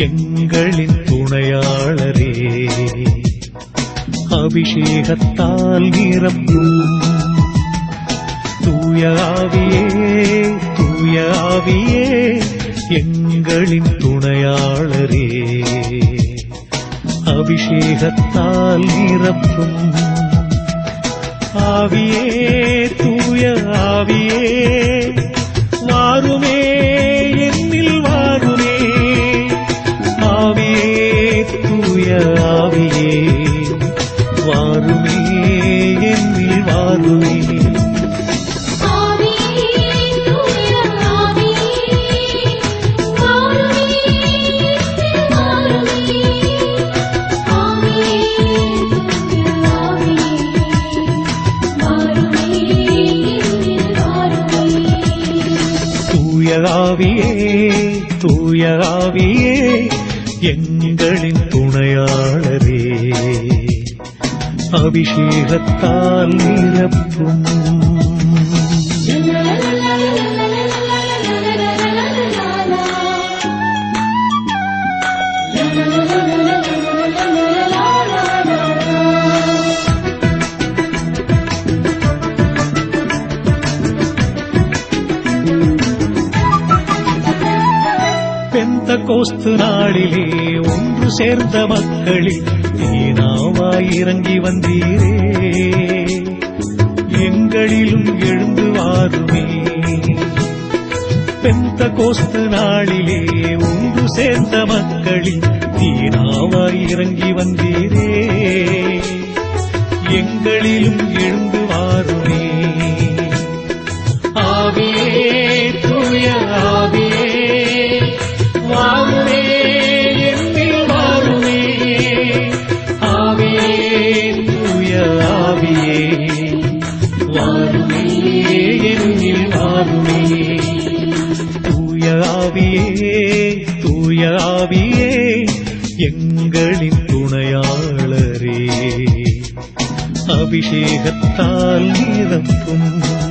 எங்களின் துணையாளரே. அபிஷேகத்தால் நிரப்பும். தூயாவியே தூயாவியே எங்களின் துணையாளரே. அபிஷேகத்தால் நிரப்பும். ஆவியே தூய ஆவியே மாறுமே. தூயராவியே தூயராவியே எங்களின் துணையாளரே. அபிஷேகத்தால் நிரப்பும் கோஸ்து நாளிலே ஒன்று சேர்ந்த மக்களில் நீனாவாய் இறங்கி வந்தீரே. எங்களிலும் எழுந்து வாருமே. பெந்த கோஸ்து நாளிலே ஒன்று சேர்ந்த மக்களில் நீனாவாய் இறங்கி வந்தீரே. எங்களிலும் எழுந்து என்னில் வாருமே தூய ஆவியே தூய ஆவியே எங்களின் துணையாளரே. அபிஷேகத்தால் நிரப்பும்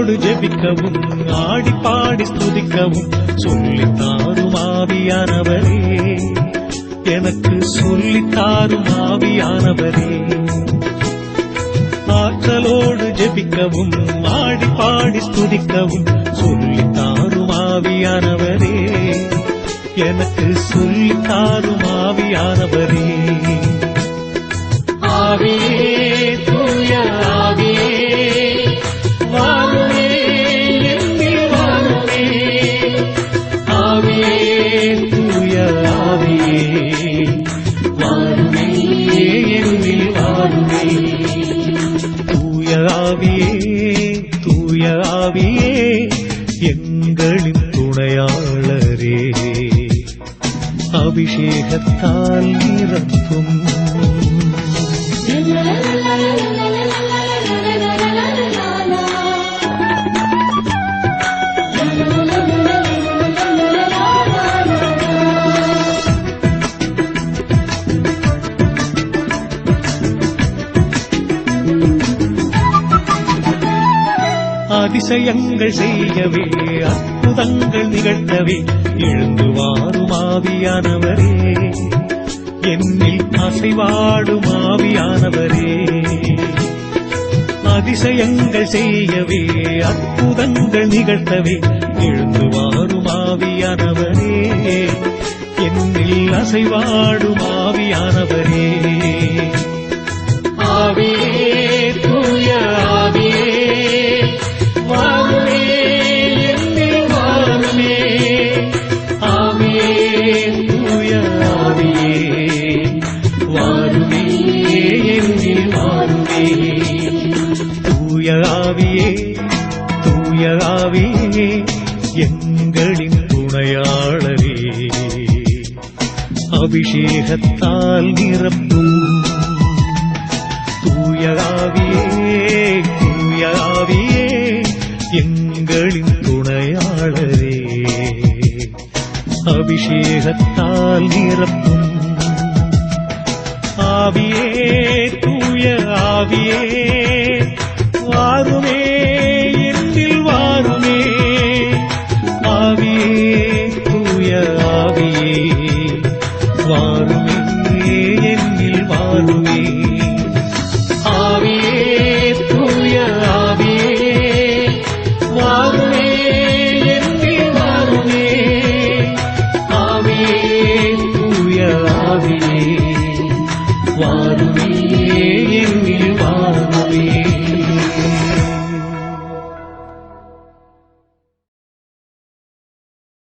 ஆற்றலோடு ஜெபிக்கவும் ஆடி பாடி ஸ்துதிக்கவும் சொல்லி தாரும் ஆவியானவரே. எனக்கு சொல்லி தாரும் ஆவியானவரே. ஆற்றலோடு ஜெபிக்கவும் ஆடி பாடி ஸ்துதிக்கவும் சொல்லித் தாரும் ஆவியானவரே. எனக்கு சொல்லி தாரும் ஆவியானவரே. ஆவியே தூய ஆவியே வாரும் ஆவியே வாருமே என்னில் வாருமே தூய ஆவியே எங்களின் துணையாளரே. அபிஷேகத்தால் நிரப்பும் அதிசயங்கள் செய்யவே அற்புதங்கள் நிகழ்த்தவே எழுந்து வாரும் ஆவியானவரே. என்னில் அசைவாடும் ஆவியானவரே. அதிசயங்கள் செய்யவே அற்புதங்கள் நிகழ்த்தவே எழுந்து வாரும் ஆவியானவரே. என்னில் அசைவாடும் ஆவியானவரே. ஆவியே தூயா ஆவியே தூய ஆவியே எங்களின் துணையாளரே. அபிஷேகத்தால் நிரப்பும். தூயகாவியே தூயகாவியே எங்களின் துணையாளரே. அபிஷேகத்தால் நிரப்பும். ஆவியே தூய ஆவியே ஆவியே தூய